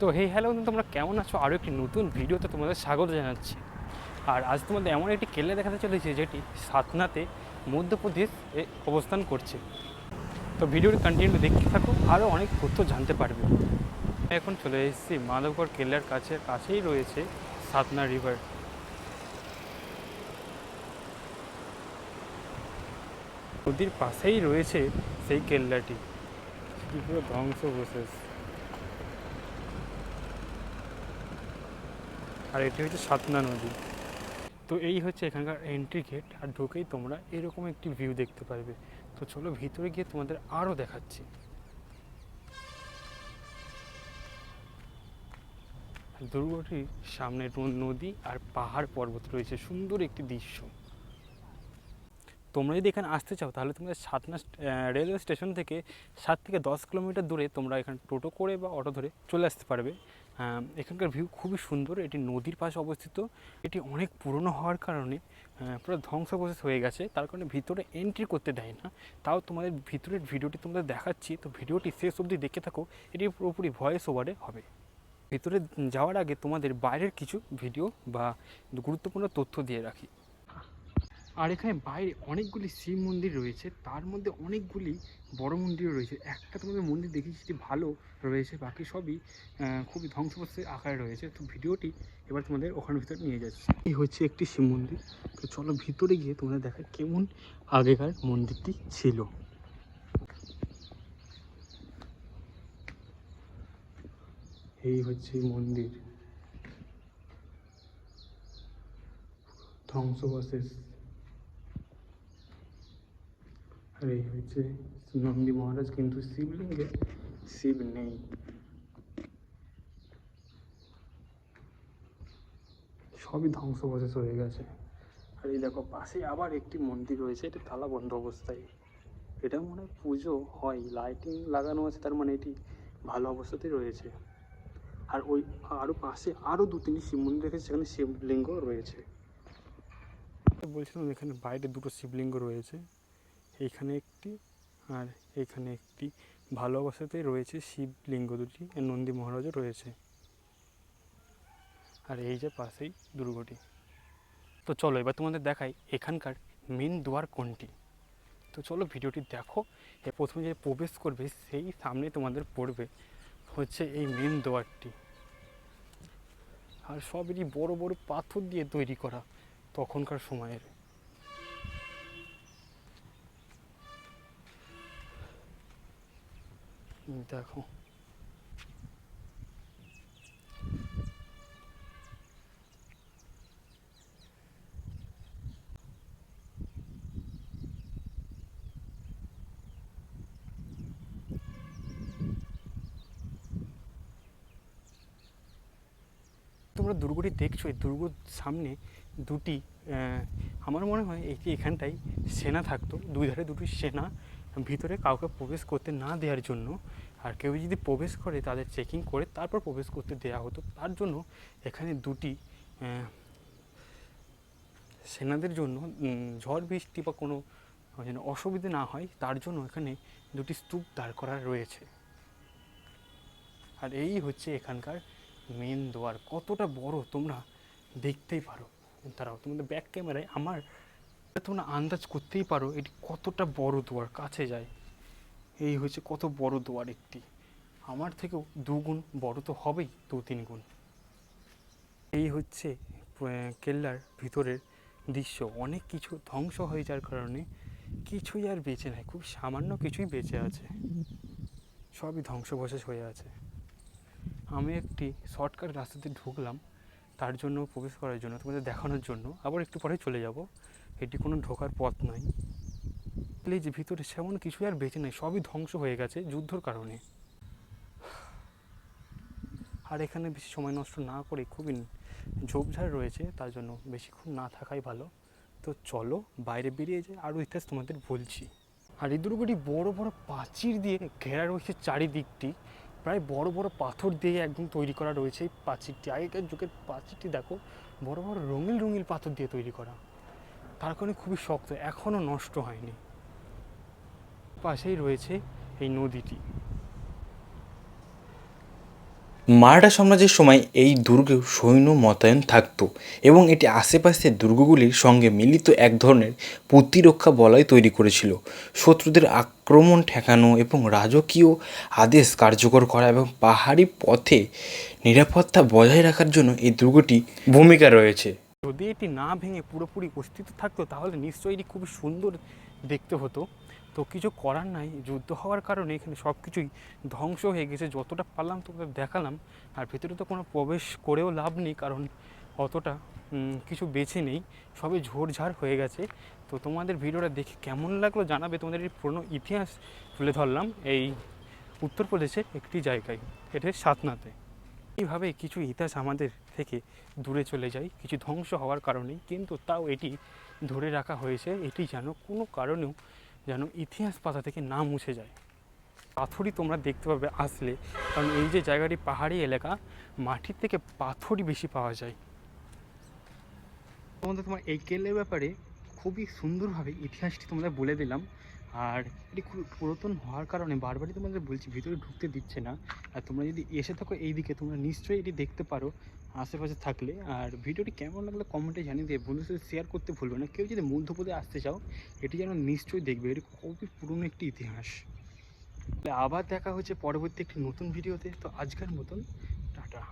তো হে হ্যালো তোমরা কেমন আছো? আরও একটি নতুন ভিডিওতে তোমাদের স্বাগত জানাচ্ছি। আর আজ তোমাদের এমন একটি কেল্লা দেখাতে চলেছে, যেটি সাতনাতে মধ্যপ্রদেশ এ অবস্থান করছে। তো ভিডিওটি কন্টিনিউ দেখতে থাকো আরও অনেক তথ্য জানতে পারবে। এখন চলে এসেছি মাধবগড় কেল্লার কাছে, কাছেই রয়েছে সাতনা রিভার নদীর পাশেই রয়েছে সেই কেল্লাটি। পুরো ধ্বংস আর এটি হচ্ছে সাতনা নদী। তো এই হচ্ছে এখানকার এন্ট্রি গেট আর ঢুকেই তোমরা এরকম একটি ভিউ দেখতে পারবে। তো চলো ভিতরে গিয়ে তোমাদের আরও দেখাচ্ছি। দুর্গটির সামনে নদী আর পাহাড় পর্বত রয়েছে, সুন্দর একটি দৃশ্য। তোমরা যদি এখানে আসতে চাও, তাহলে তোমাদের সাতনা রেলওয়ে স্টেশন থেকে সাত থেকে দশ কিলোমিটার দূরে তোমরা এখানে টোটো করে বা অটো ধরে চলে আসতে পারবে। এখানকার ভিউ খুবই সুন্দর। এটি নদীর পাশে অবস্থিত। এটি অনেক পুরনো হওয়ার কারণে পুরো ধ্বংসপ্রশেষ হয়ে গেছে। তার কারণে ভিতরে এন্ট্রি করতে দেয় না। তাও তোমাদের ভিতরের ভিডিওটি তোমাদের দেখাচ্ছি। তো ভিডিওটি শেষ অবধি দেখে থাকো। এটি পুরোপুরি ভয়েস ওভারে হবে। ভিতরে যাওয়ার আগে তোমাদের বাইরের কিছু ভিডিও বা গুরুত্বপূর্ণ তথ্য দিয়ে রাখি। আর এখানে বাইরে অনেকগুলি শিব মন্দির রয়েছে। তার মধ্যে অনেকগুলি বড় মন্দিরও রয়েছে। একটা তোমাদের মন্দির দেখি সেটি ভালো রয়েছে, বাকি সবই খুবই ধ্বংসপ্রস্তের আকারে রয়েছে। তো ভিডিওটি এবার তোমাদের ওখানের ভিতরে নিয়ে যাচ্ছে। এই হচ্ছে একটি শিব মন্দির। তো চলো ভিতরে গিয়ে তোমাদের দেখা কেমন আগেকার মন্দিরটি ছিল। এই হচ্ছে মন্দির। ধ্বংসবশেষ আর এই হচ্ছে নন্দী মহারাজ, কিন্তু শিবলিঙ্গে শিব নেই। সবই ধ্বংসবশেষ হয়ে গেছে। আর এই দেখো, পাশে আবার একটি মন্দির রয়েছে, এটা তালা বন্ধ অবস্থায়। এটা মনে হয় পুজো হয়, লাইটিং লাগানো আছে, তার মানে এটি ভালো অবস্থাতেই রয়েছে। আর ওই আরও পাশে আরও দু তিনটি শিব মন্দির রেখেছে সেখানে শিবলিঙ্গ রয়েছে। বলছিলাম এখানে বাইরে দুটো শিবলিঙ্গ রয়েছে। এইখানে একটি আর এইখানে একটি। ভালো অবস্থাতেই রয়েছে শিবলিঙ্গ দুটি নন্দী মহারাজও রয়েছে। আর এই যে পাশেই দুর্গটি। তো চলো এবার তোমাদের দেখাই এখানকার মেন দুয়ার কোনটি। তো চলো ভিডিওটি দেখো প্রথমে যে প্রবেশ করবে সেই সামনে তোমাদের পড়বে হচ্ছে এই মেন দুয়ারটি। আর সবেরই বড় বড় পাথর দিয়ে তৈরি করা তখনকার সময়ের। দেখো। তোমরা দুর্গটি দেখছ, এই দুর্গর সামনে দুটি আমার মনে হয় এটি এখানটাই সেনা থাকতো, দুই ধারে দুটি সেনা ভিতরে কাউকে প্রবেশ করতে না দেওয়ার জন্য। আর কেউ যদি প্রবেশ করে, তাদের চেকিং করে, তারপর প্রবেশ করতে দেওয়া হতো। তার জন্য এখানে দুটি সেনাদের জন্য ঝড়, বৃষ্টি বা কোনো যেন অসুবিধে না হয়, তার জন্য এখানে দুটি স্তূপ দাঁড় করা রয়েছে। আর এই হচ্ছে এখানকার মেন দোয়ার। কতটা বড় তোমরা দেখতেই পারো। তারাও তোমাদের ব্যাক ক্যামেরায় আমার তোমরা আন্দাজ করতেই পারো এটি কতটা বড় দোয়ার, কাছে যায়। এই হচ্ছে কত বড় দোয়ার একটি। আমার থেকেও দুগুণ বড় তো হবেই, দু তিন গুণ। এই হচ্ছে কেল্লার ভিতরের দৃশ্য। অনেক কিছু ধ্বংস হয়ে যাওয়ার কারণে কিছুই আর বেঁচে নাই, খুব সামান্য কিছুই বেঁচে আছে। সবই ধ্বংসবশেষ হয়ে আছে। আমি একটি শর্টকাট রাস্তাতে ঢুকলাম, তার জন্য প্রবেশ করার জন্য, তোমাদের দেখানোর জন্য। আবার একটু পরে চলে যাব। এটি কোনো ঢোকার পথ নয়। যে ভিতরে সেমন কিছুই আর বেঁচে নেই, সবই ধ্বংস হয়ে গেছে যুদ্ধর কারণে। আর এখানে বেশি সময় নষ্ট না করে খুবই ঝোপঝাড় রয়েছে, তার জন্য বেশিক্ষণ না থাকাই ভালো। তো চলো বাইরে বেরিয়ে যাই, আরও ইতিহাস তোমাদের বলছি। আর এই দুর্গটি বড় বড় প্রাচীর দিয়ে ঘেরা রয়েছে চারিদিকটি। প্রায় বড় বড় পাথর দিয়ে একদম তৈরি করা রয়েছে এই প্রাচীরটি আগেকার যুগের প্রাচীরটি দেখো, বড় বড় রঙিল রঙিল পাথর দিয়ে তৈরি করা। তার কারণে খুবই শক্ত এখনও নষ্ট হয়নি। পাশেই রয়েছে এই নদীটি। মারাঠা সাম্রাজ্যের সময় এই দুর্গে সৈন্য মোতায়েন থাকতো এবং এটি আশেপাশের দুর্গগুলির সঙ্গে মিলিত এক ধরনের প্রতিরক্ষা বলয় তৈরি করেছিল। শত্রুদের আক্রমণ ঠেকানো এবং রাজকীয় আদেশ কার্যকর করা এবং পাহাড়ি পথে নিরাপত্তা বজায় রাখার জন্য এই দুর্গটি ভূমিকা রয়েছে। যদি এটি না ভেঙে পুরোপুরি উপস্থিত থাকতো, তাহলে নিশ্চয়ই এটি খুবই সুন্দর দেখতে হতো। তো কিছু করার নাই, যুদ্ধ হওয়ার কারণে এখানে সব কিছুই ধ্বংস হয়ে গেছে। যতটা পারলাম তোকে দেখালাম। আর ভেতরে তো কোনো প্রবেশ করেও লাভ নেই, কারণ অতটা কিছু বেছে নেই। সবই ঝোড়ঝাড় হয়ে গেছে। তো তোমাদের ভিডিওটা দেখে কেমন লাগল জানাবে তোমাদের এই পুরনো ইতিহাস তুলে ধরলাম। এই উত্তরপ্রদেশের একটি জায়গায়, এটা সাতনাতে এইভাবে কিছু ইতিহাস আমাদের থেকে দূরে চলে যায়, কিছু ধ্বংস হওয়ার কারণেই। কিন্তু তাও এটি ধরে রাখা হয়েছে, এটি যেন কোনো কারণেও যেন ইতিহাস পাতা থেকে না মুছে যায়। পাথরই তোমরা দেখতে পাবে আসলে, কারণ এই যে জায়গাটি পাহাড়ি এলাকা, মাটির থেকে পাথরই বেশি পাওয়া যায়। তোমাদের তোমার এই কেলের ব্যাপারে খুবই সুন্দরভাবে ইতিহাসটি তোমাদের বলে দিলাম। আর এটি খুব পুরাতন হওয়ার কারণে বারবারই তোমাদের বলছি ভিতরে ঢুকতে দিচ্ছে না। আর তোমরা যদি এসে থাকো এই দিকে তোমরা নিশ্চয়ই এটি দেখতে পারো আশেপাশে থাকলে। আর ভিডিওটি কেমন লাগল কমেন্টে জানিয়ে দিয়ে বন্ধুদের সাথে শেয়ার করতে ভুলবে না। কেউ যদি মধ্যপ্রদেশে আসতে চাও, এটি যেন নিশ্চয়ই দেখবে। এটি খুবই পুরনো একটি ইতিহাস। তাহলে আবার দেখা হচ্ছে পরবর্তী একটি নতুন ভিডিওতে। তো আজকের মতন, টাটা.